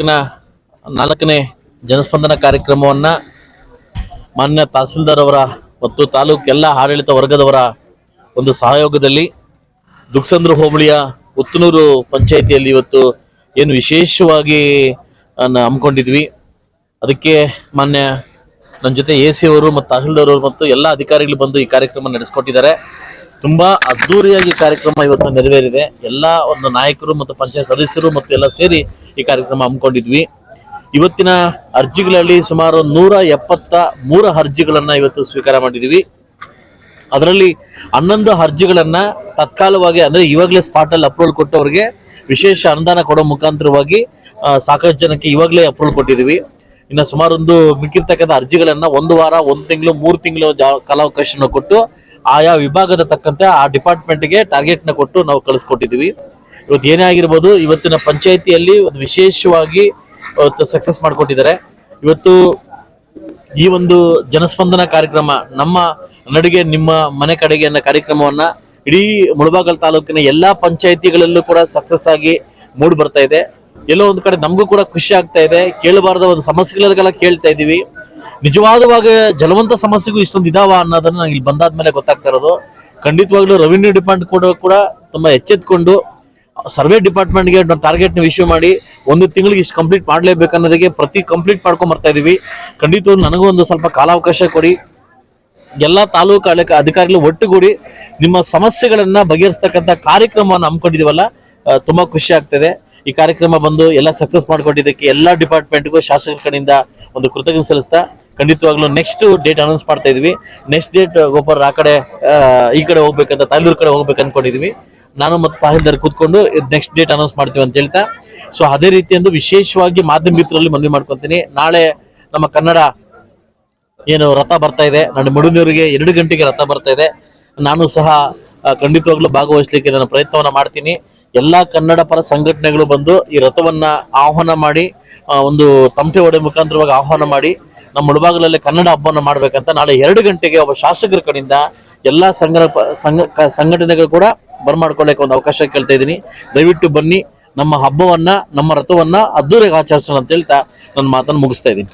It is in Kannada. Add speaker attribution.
Speaker 1: ತಾಲೂಕಿನ ನಾಲ್ಕನೇ ಜನಸ್ಪಂದನ ಕಾರ್ಯಕ್ರಮವನ್ನ ಮಾನ್ಯ ತಹಸೀಲ್ದಾರ್ ಅವರ ಮತ್ತು ತಾಲೂಕೆಲ್ಲ ಆಡಳಿತ ವರ್ಗದವರ ಒಂದು ಸಹಯೋಗದಲ್ಲಿ ದುಗ್ಸಂದ್ರ ಹೋಬಳಿಯ ಉತ್ತನೂರು ಪಂಚಾಯಿತಿಯಲ್ಲಿ ಇವತ್ತು ಏನು ವಿಶೇಷವಾಗಿ ಹಮ್ಮಿಕೊಂಡಿದ್ವಿ. ಅದಕ್ಕೆ ಮಾನ್ಯ ನನ್ನ ಜೊತೆ ಎ ಸಿ ಅವರು ಮತ್ತು ತಹಸೀಲ್ದಾರ್ ಅವರು ಮತ್ತು ಎಲ್ಲ ಅಧಿಕಾರಿಗಳು ಬಂದು ಈ ಕಾರ್ಯಕ್ರಮ ನಡೆಸ್ಕೊಟ್ಟಿದ್ದಾರೆ. ತುಂಬಾ ಅದ್ದೂರಿಯಾಗಿ ಕಾರ್ಯಕ್ರಮ ಇವತ್ತು ನೆರವೇರಿದೆ. ಎಲ್ಲ ಒಂದು ನಾಯಕರು ಮತ್ತು ಪಂಚಾಯತ್ ಸದಸ್ಯರು ಮತ್ತು ಎಲ್ಲ ಸೇರಿ ಈ ಕಾರ್ಯಕ್ರಮ ಹಮ್ಮಿಕೊಂಡಿದ್ವಿ. ಇವತ್ತಿನ ಅರ್ಜಿಗಳಲ್ಲಿ ಸುಮಾರು ನೂರ ಎಪ್ಪತ್ತ ಮೂರ ಅರ್ಜಿಗಳನ್ನ ಇವತ್ತು ಸ್ವೀಕಾರ ಮಾಡಿದ್ವಿ. ಅದರಲ್ಲಿ ಹನ್ನೊಂದು ಅರ್ಜಿಗಳನ್ನ ತತ್ಕಾಲವಾಗಿ ಅಂದ್ರೆ ಇವಾಗಲೇ ಸ್ಪಾಟ್ ಅಲ್ಲಿ ಅಪ್ರೂವಲ್ ಕೊಟ್ಟವರಿಗೆ ವಿಶೇಷ ಅನುದಾನ ಕೊಡೋ ಮುಖಾಂತರವಾಗಿ ಸಾಕಷ್ಟು ಜನಕ್ಕೆ ಇವಾಗಲೇ ಅಪ್ರೂವಲ್ ಕೊಟ್ಟಿದ್ವಿ. ಇನ್ನು ಸುಮಾರು ಒಂದು ಮಿಕ್ಕಿರ್ತಕ್ಕಂಥ ಅರ್ಜಿಗಳನ್ನ ಒಂದು ವಾರ, ಒಂದು ತಿಂಗಳು, ಮೂರು ತಿಂಗಳು ಕಾಲಾವಕಾಶನ ಕೊಟ್ಟು ಆಯಾ ವಿಭಾಗದ ತಕ್ಕಂತೆ ಆ ಡಿಪಾರ್ಟ್ಮೆಂಟ್ಗೆ ಟಾರ್ಗೆಟ್ನ ಕೊಟ್ಟು ನಾವು ಕಳಿಸ್ಕೊಟ್ಟಿದ್ದೀವಿ ಇವತ್ತು ಏನೇ ಆಗಿರ್ಬೋದು, ಇವತ್ತಿನ ಪಂಚಾಯಿತಿಯಲ್ಲಿ ಒಂದು ವಿಶೇಷವಾಗಿ ಇವತ್ತು ಸಕ್ಸಸ್ ಮಾಡಿಕೊಟ್ಟಿದ್ದಾರೆ. ಇವತ್ತು ಈ ಒಂದು ಜನಸ್ಪಂದನ ಕಾರ್ಯಕ್ರಮ, ನಮ್ಮ ನಡಿಗೆ, ನಿಮ್ಮ ಮನೆ ಕಡೆಗೆ ಅನ್ನೋ ಕಾರ್ಯಕ್ರಮವನ್ನ ಇಡೀ ಮುಳಬಾಗಲ್ ತಾಲೂಕಿನ ಎಲ್ಲಾ ಪಂಚಾಯಿತಿಗಳಲ್ಲೂ ಕೂಡ ಸಕ್ಸಸ್ ಆಗಿ ಮೂಡ್ ಬರ್ತಾ ಇದೆ. ಎಲ್ಲೋ ಒಂದು ಕಡೆ ನಮಗೂ ಕೂಡ ಖುಷಿ ಆಗ್ತಾ ಇದೆ. ಕೇಳಬಾರದ ಒಂದು ಸಮಸ್ಯೆಗಳಿಗೆಲ್ಲ ಕೇಳ್ತಾ ಇದೀವಿ. ನಿಜವಾದವಾಗ ಜಲವಂತ ಸಮಸ್ಯೆಗೂ ಇಷ್ಟೊಂದು ಇದಾವ ಅನ್ನೋದನ್ನ ನಂಗೆ ಇಲ್ಲಿ ಬಂದಾದ್ಮೇಲೆ ಗೊತ್ತಾಗ್ತಾ ಇರೋದು. ಖಂಡಿತವಾಗ್ಲೂ ರೆವಿನ್ಯೂ ಡಿಪಾರ್ಟ್ಮೆಂಟ್ ಕೂಡ ಕೂಡ ತುಂಬಾ ಎಚ್ಚೆತ್ಕೊಂಡು ಸರ್ವೆ ಡಿಪಾರ್ಟ್ಮೆಂಟ್ಗೆ ಟಾರ್ಗೆಟ್ ಇಶ್ಯೂ ಮಾಡಿ ಒಂದು ತಿಂಗಳಿಗೆ ಇಷ್ಟು ಕಂಪ್ಲೀಟ್ ಮಾಡಲೇಬೇಕು ಅನ್ನೋದಕ್ಕೆ ಪ್ರತಿ ಕಂಪ್ಲೀಟ್ ಮಾಡ್ಕೊಂಡ್ ಬರ್ತಾ ಇದೀವಿ. ಖಂಡಿತವಾಗ್ಲೂ ನನಗೂ ಒಂದು ಸ್ವಲ್ಪ ಕಾಲಾವಕಾಶ ಕೊಡಿ. ಎಲ್ಲ ತಾಲೂಕು ಅಧಿಕಾರಿಗಳು ಒಟ್ಟುಗೂಡಿ ನಿಮ್ಮ ಸಮಸ್ಯೆಗಳನ್ನ ಬಗೆಹರಿಸ್ತಕ್ಕಂಥ ಕಾರ್ಯಕ್ರಮವನ್ನು ಹಮ್ಮಿಕೊಂಡಿದ್ದೀವಲ್ಲ ತುಂಬಾ ಖುಷಿ ಆಗ್ತದೆ. ಈ ಕಾರ್ಯಕ್ರಮ ಬಂದು ಎಲ್ಲ ಸಕ್ಸಸ್ ಮಾಡ್ಕೊಂಡಿದ್ದಕ್ಕೆ ಎಲ್ಲ ಡಿಪಾರ್ಟ್ಮೆಂಟ್ಗೂ ಶಾಸಕರ ಕಡೆಯಿಂದ ಒಂದು ಕೃತಜ್ಞತೆ ಸಲ್ಲಿಸ್ತಾ ಖಂಡಿತವಾಗ್ಲೂ ನೆಕ್ಸ್ಟ್ ಡೇಟ್ ಅನೌನ್ಸ್ ಮಾಡ್ತಾ ಇದ್ವಿ. ನೆಕ್ಸ್ಟ್ ಡೇಟ್ ಗೋಪರ್ ಆ ಕಡೆ ಈ ಕಡೆ ಹೋಗ್ಬೇಕಂತ ತಾಲೂರು ಕಡೆ ಹೋಗ್ಬೇಕು ಅಂದ್ಕೊಂಡಿದ್ವಿ ನಾನು ಮತ್ತು ತಹಸೀಲ್ದಾರ್ ಕೂತ್ಕೊಂಡು ನೆಕ್ಸ್ಟ್ ಡೇಟ್ ಅನೌನ್ಸ್ ಮಾಡ್ತೀವಿ ಅಂತ ಹೇಳ್ತಾ. ಸೊ ಅದೇ ರೀತಿಯಂದು ವಿಶೇಷವಾಗಿ ಮಾಧ್ಯಮ ಮಿತ್ರರಲ್ಲಿ ಮನವಿ ಮಾಡ್ಕೊತೀನಿ. ನಾಳೆ ನಮ್ಮ ಕನ್ನಡ ಏನು ರಥ ಬರ್ತಾ ಇದೆ. ನನ್ನ ಮುಡುನೂರಿಗೆ ಎರಡು ಗಂಟೆಗೆ ರಥ ಬರ್ತಾ ಇದೆ. ನಾನು ಸಹ ಖಂಡಿತವಾಗ್ಲೂ ಭಾಗವಹಿಸ್ಲಿಕ್ಕೆ ನಾನು ಪ್ರಯತ್ನವನ್ನು ಮಾಡ್ತೀನಿ. ಎಲ್ಲಾ ಕನ್ನಡ ಪರ ಸಂಘಟನೆಗಳು ಬಂದು ಈ ರಥವನ್ನ ಆಹ್ವಾನ ಮಾಡಿ ಒಂದು ತಂಪೆ ಒಡೆ ಮುಖಾಂತರವಾಗಿ ಆಹ್ವಾನ ಮಾಡಿ, ನಮ್ಮ ಮುಳಬಾಗಲಲ್ಲಿ ಕನ್ನಡ ಹಬ್ಬವನ್ನು ಮಾಡ್ಬೇಕಂತ ನಾಳೆ ಎರಡು ಗಂಟೆಗೆ ಒಬ್ಬ ಶಾಸಕರ ಕಡೆಯಿಂದ ಎಲ್ಲಾ ಸಂಘ ಸಂಘ ಸಂಘಟನೆಗಳು ಕೂಡ ಬರ್ಮಾಡ್ಕೊಳ್ಳಕ್ಕೆ ಒಂದು ಅವಕಾಶ ಕೇಳ್ತಾ ಇದ್ದೀನಿ. ದಯವಿಟ್ಟು ಬನ್ನಿ, ನಮ್ಮ ಹಬ್ಬವನ್ನ, ನಮ್ಮ ರಥವನ್ನ ಅದ್ದೂರಿಗೆ ಆಚರಿಸೋಣ ಅಂತ ಹೇಳ್ತಾ ನನ್ನ ಮಾತನ್ನು ಮುಗಿಸ್ತಾ ಇದ್ದೀನಿ.